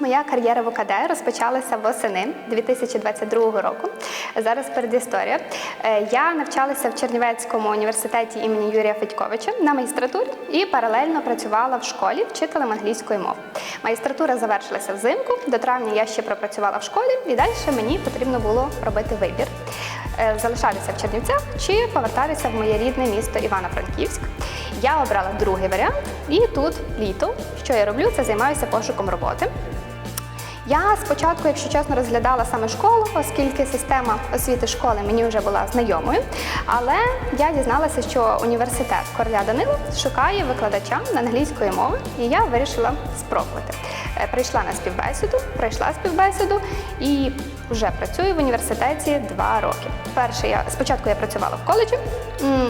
Моя кар'єра в УКД розпочалася восени 2022 року. Зараз перед історія. Я навчалася в Чернівецькому університеті імені Юрія Федьковича на магістратурі і паралельно працювала в школі вчителем англійської мови. Магістратура завершилася взимку. До травня я ще пропрацювала в школі, і далі мені потрібно було робити вибір. е, Залишатися в Чернівцях чи повертатися в моє рідне місто Івано-Франківськ. Я обрала другий варіант, і тут літо. Що я роблю? Це займаюся пошуком роботи. Я спочатку, якщо чесно, розглядала саме школу, оскільки система освіти школи мені вже була знайомою. Але я дізналася, що університет Короля Данила шукає викладача англійської мови, і я вирішила спробувати. Е, Прийшла на співбесіду, пройшла співбесіду і вже працюю в університеті два роки. Перше я спочатку я працювала в коледжі,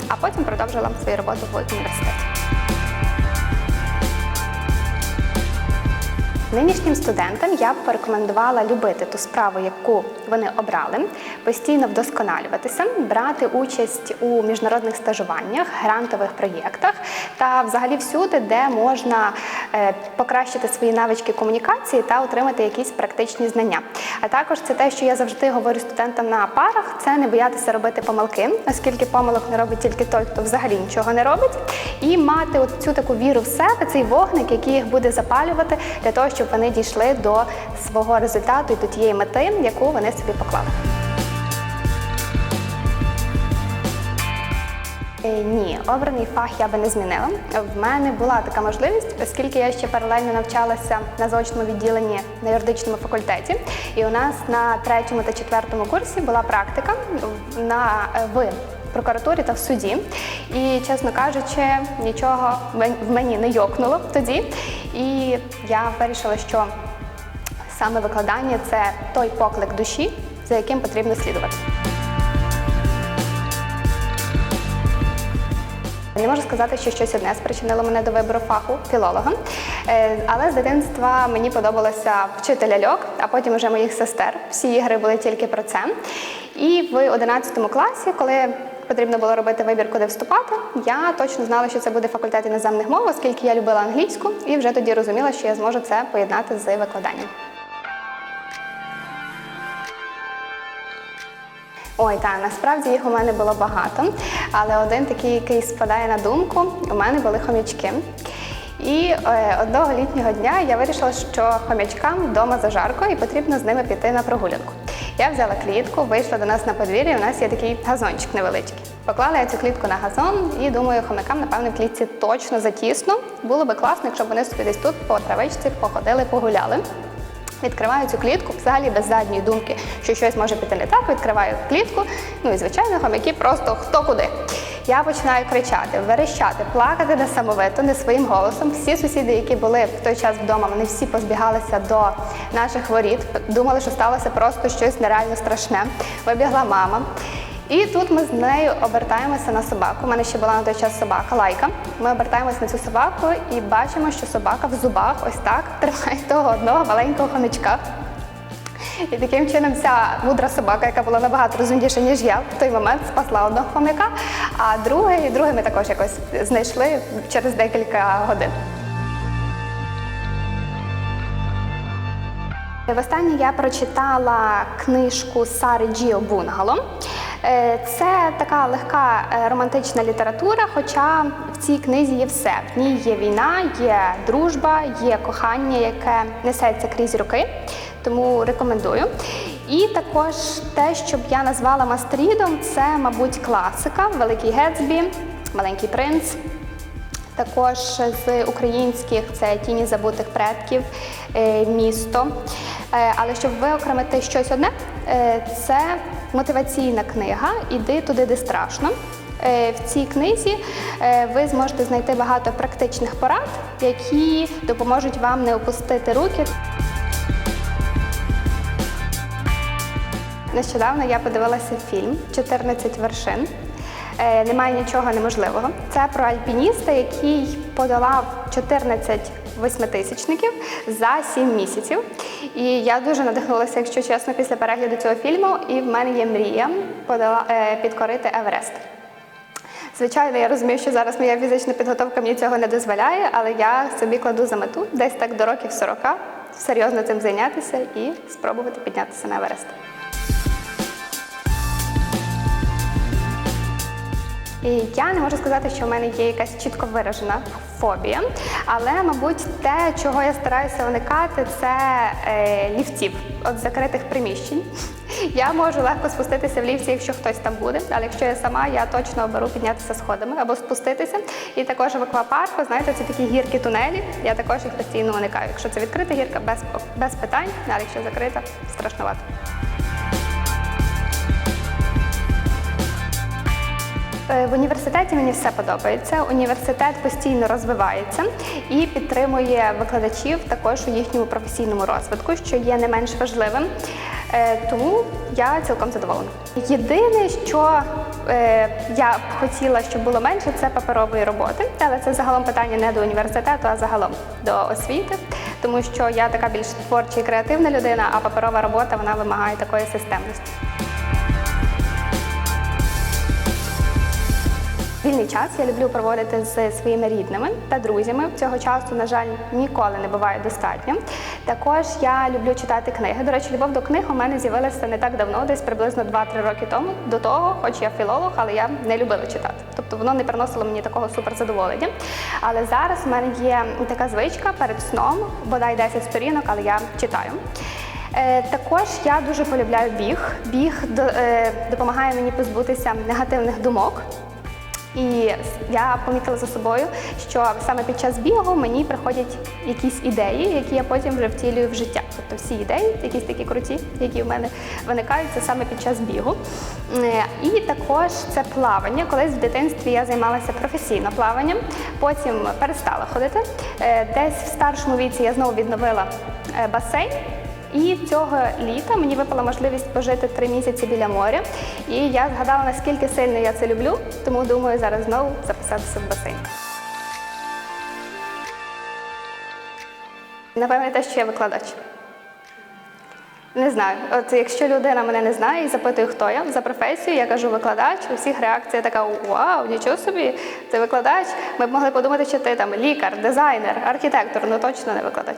а потім продовжила свою роботу в університеті. Нинішнім студентам я б порекомендувала любити ту справу, яку вони обрали, постійно вдосконалюватися, брати участь у міжнародних стажуваннях, грантових проєктах та взагалі всюди, де можна е, покращити свої навички комунікації та отримати якісь практичні знання. А також це те, що я завжди говорю студентам на парах, це не боятися робити помилки, оскільки помилок не робить тільки той, хто взагалі нічого не робить, і мати цю таку віру в себе, цей вогник, який їх буде запалювати для того, щоб вони дійшли до свого результату і до тієї мети, яку вони собі поклали. Е, Ні, обраний фах я би не змінила. В мене була така можливість, оскільки я ще паралельно навчалася на заочному відділенні на юридичному факультеті. І у нас на третьому та четвертому курсі була практика на е, в прокуратурі та в суді. І, чесно кажучи, нічого в мені не йокнуло тоді. І я вирішила, що саме викладання це той поклик душі, за яким потрібно слідувати. Не можу сказати, що щось одне спричинило мене до вибору фаху філолога. Е, Але з дитинства мені подобалося вчити ляльок, а потім вже моїх сестер. Всі ігри були тільки про це. І в 11 класі, коли потрібно було робити вибір, куди вступати, я точно знала, що це буде факультет іноземних мов, оскільки я любила англійську, і вже тоді розуміла, що я зможу це поєднати з викладанням. Ой, та насправді їх у мене було багато, але один такий, який спадає на думку, у мене були хомячки. І е, одного літнього дня я вирішила, що хомячкам вдома зажарко і потрібно з ними піти на прогулянку. Я взяла клітку, вийшла до нас на подвір'я, у нас є такий газончик невеличкий. Поклала я цю клітку на газон і думаю, хомякам, напевно, в клітці точно затісно. Було би класно, якщо б вони собі десь тут по травичці походили, погуляли. Відкриваю цю клітку, взагалі без задньої думки, що щось може піти не так. Відкриваю клітку. Ну і звичайно, хомяки просто хто куди. Я починаю кричати, верещати, плакати несамовито, не своїм голосом. Всі сусіди, які були в той час вдома, вони всі позбігалися до наших воріт. Думали, що сталося просто щось нереально страшне. Вибігла мама. І тут ми з нею обертаємося на собаку. У мене ще була на той час собака лайка. Ми обертаємося на цю собаку і бачимо, що собака в зубах ось так тримає того одного маленького хомячка. І таким чином ця мудра собака, яка була набагато розумніша, ніж я, в той момент спасла одного хомяка, а другий, другий ми також якось знайшли через декілька годин. Востаннє я прочитала книжку Сари Джіо Бунгало. Е, Це така легка е, романтична література, хоча в цій книзі є все. В ній є війна, є дружба, є кохання, яке несеться крізь роки, тому рекомендую. І також те, що б я назвала мастерідом, це, мабуть, класика Великий Гетсбі, Маленький принц. Також з українських це тіні забутих предків, е, місто. Е, Але щоб виокремити щось одне, е, це мотиваційна книга Іди туди, де страшно. В цій книзі ви зможете знайти багато практичних порад, які допоможуть вам не опустити руки. Нещодавно я подивилася фільм «14 вершин. Е, Немає нічого неможливого. Це про альпініста, який подолав 14 восьмитисячників за 7 місяців. І я дуже надихнулася, якщо чесно, після перегляду цього фільму. І в мене є мрія подола- е, підкорити Еверест. Звичайно, я розумію, що зараз моя фізична підготовка мені цього не дозволяє, але я собі кладу за мету десь так до років 40 серйозно цим зайнятися і спробувати піднятися на Еверест. Я не можу сказати, що в мене є якась чітко виражена фобія, але, мабуть, те, чого я стараюся уникати, це е, ліфтів, от закритих приміщень. Я можу легко спуститися в ліфті, якщо хтось там буде, але якщо я сама, я точно оберу піднятися сходами або спуститися. І також в аквапарку, знаєте, це такі гірки тунелі. Я також їх постійно уникаю. Якщо це відкрита гірка, без, без питань, але якщо закрита, страшнувато. В університеті мені все подобається. Університет постійно розвивається і підтримує викладачів також у їхньому професійному розвитку, що є не менш важливим. Е, Тому я цілком задоволена. Єдине, що е, я б хотіла, щоб було менше, це паперової роботи, але це загалом питання не до університету, а загалом до освіти, тому що я така більш творча і креативна людина, а паперова робота вона вимагає такої системності. Вільний час я люблю проводити з своїми рідними та друзями. Цього часу, на жаль, ніколи не буває достатньо. Також я люблю читати книги. До речі, любов до книг у мене з'явилася не так давно, десь приблизно 2-3 роки тому. До того, хоч я філолог, але я не любила читати. Тобто воно не приносило мені такого суперзадоволення. Але зараз у мене є така звичка перед сном, бодай 10 сторінок, але я читаю. Е, Також я дуже полюбляю біг. Біг е, допомагає мені позбутися негативних думок. І я помітила за собою, що саме під час бігу мені приходять якісь ідеї, які я потім вже втілюю в життя. Тобто всі ідеї, якісь такі круті, які в мене виникають, це саме під час бігу. Е, І також це плавання. Колись в дитинстві я займалася професійно плаванням, потім перестала ходити. Е, Десь в старшому віці я знову відновила е, басейн. І цього літа мені випала можливість пожити три місяці біля моря. І я згадала, наскільки сильно я це люблю, тому думаю зараз знову записатися в басейн. Напевне, те, що я викладач. Не знаю. От якщо людина мене не знає і запитує, хто я за професію, я кажу викладач. У всіх реакція така: Вау, нічого собі, ти викладач. Ми б могли подумати, що ти там лікар, дизайнер, архітектор, ну точно не викладач.